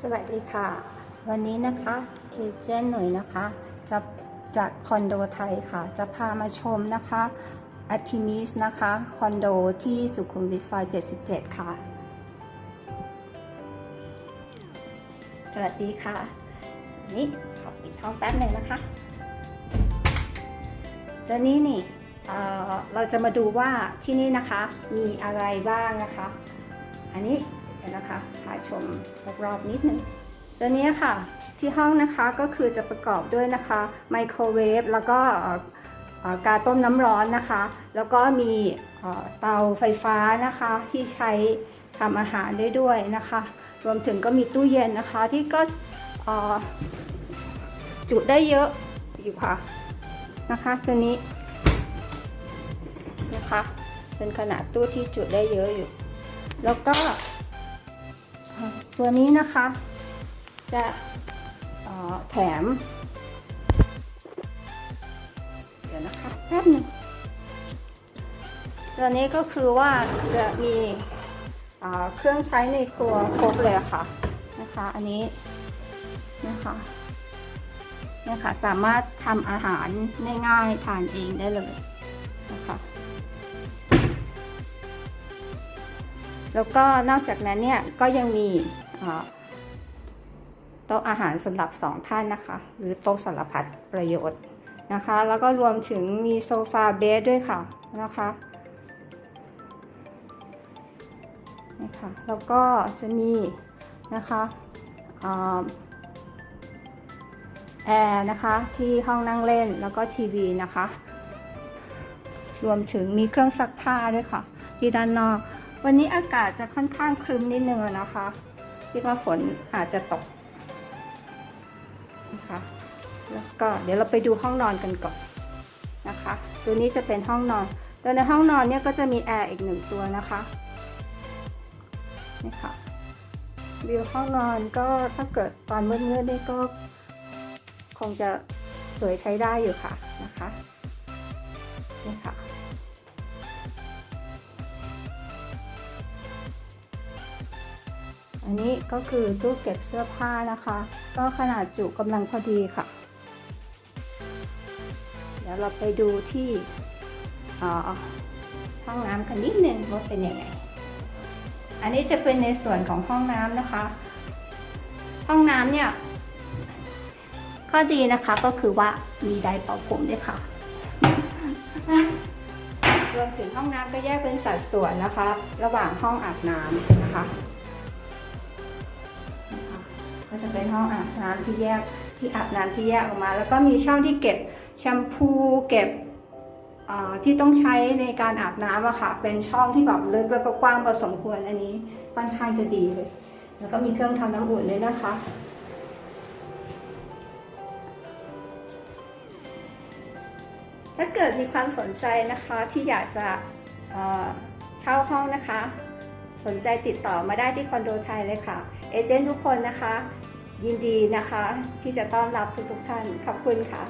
สวัสดีค่ะ วันนี้นะคะเอเจนต์หน่วยนะคะจะจากคอนโดไทยค่ะ จะพามาชมนะคะอาทิมิสนะคะคอนโดที่สุขุมวิทซอย 77 ค่ะ สวัสดีค่ะ นี่ขอปิดห้องแป๊บหนึ่งนะคะตอนนี้นี่เอ่อเราจะมาดูว่าที่นี่นะคะมีอะไรบ้างนะคะ อันนี้ ดี๋ยวนะคะพาชมรอบๆนิดนึงตัวนี้ค่ะที่ห้องนะคะก็คือจะประกอบด้วยนะคะไมโครเวฟแล้วก็กาต้มน้ำร้อนนะคะ แล้วก็มีเตาไฟฟ้านะคะที่ใช้ทำอาหารได้ด้วยนะคะ รวมถึงก็มีตู้เย็นนะคะที่ก็จุได้เยอะอยู่ค่ะนะคะตัวนี้นะคะเป็นขนาดตู้ที่จุได้เยอะอยู่ แล้วก็ ตัวนี้นะคะ จะแถม เดี๋ยวนะคะแป๊บนึงตัวนี้ก็คือว่าจะมีเครื่องใช้ในครัวครบเลยค่ะนะคะ อันนี้นะคะเนี่ยค่ะสามารถทำอาหารง่ายๆทานเองได้เลยนะคะแล้วก็นอกจากนั้นเนี่ยก็ยังมี โต๊ะอาหารสำหรับสองท่านนะคะ หรือโต๊ะสารพัดประโยชน์นะคะ แล้วก็รวมถึงมีโซฟาเบดด้วยค่ะนะคะนี่ค่ะแล้วก็จะมีนะคะแอร์นะคะที่ห้องนั่งเล่นแล้วก็ทีวีนะคะ รวมถึงมีเครื่องซักผ้าด้วยค่ะที่ด้านนอก วันนี้อากาศจะค่อนข้างครึ้มนิดนึงนะคะ คิดว่าฝนอาจจะตกนะคะแล้วก็เดี๋ยวเราไปดูห้องนอนกันก่อนนะคะ ตัวนี้จะเป็นห้องนอนโดยในห้องนอนเนี่ยก็จะมีแอร์อีกหนึ่งตัวนะคะนี่ค่ะวิวห้องนอนก็ถ้าเกิดตอนมืดๆนี่ก็คงจะสวยใช้ได้อยู่ค่ะนะคะนี่ค่ะ อันนี้ก็คือตู้เก็บเสื้อผ้านะคะ ก็ขนาดจุกำลังพอดีค่ะ เดี๋ยวเราไปดูที่ห้องน้ำกันนิดนึงว่าเป็นยังไง อันนี้จะเป็นในส่วนของห้องน้ำนะคะ ห้องน้ำเนี่ยข้อดีนะคะก็คือว่ามีไดร์เป่าผมด้วยค่ะรวมถึงห้องน้ำก็แยกเป็นสัดส่วนนะคะ ระหว่างห้องอาบน้ำนะคะ ก็จะเป็นห้องอาบน้ำที่แยกที่อาบน้ำที่แยกออกมา แล้วก็มีช่องที่เก็บแชมพูเก็บที่ต้องใช้ในการอาบน้ำอะค่ะ เป็นช่องที่แบบลึกแล้วก็กว้างพอสมควรอันนี้ค่อนข้างจะดีเลย แล้วก็มีเครื่องทำน้ำอุ่นด้วยนะคะ ถ้าเกิดมีความสนใจนะคะที่อยากจะเช่าห้องนะคะ สนใจติดต่อมาได้ที่คอนโดไทยเลยค่ะ เอเจนต์ทุกคนนะคะ ยินดีนะคะที่จะต้อนรับทุกๆท่าน ขอบคุณค่ะ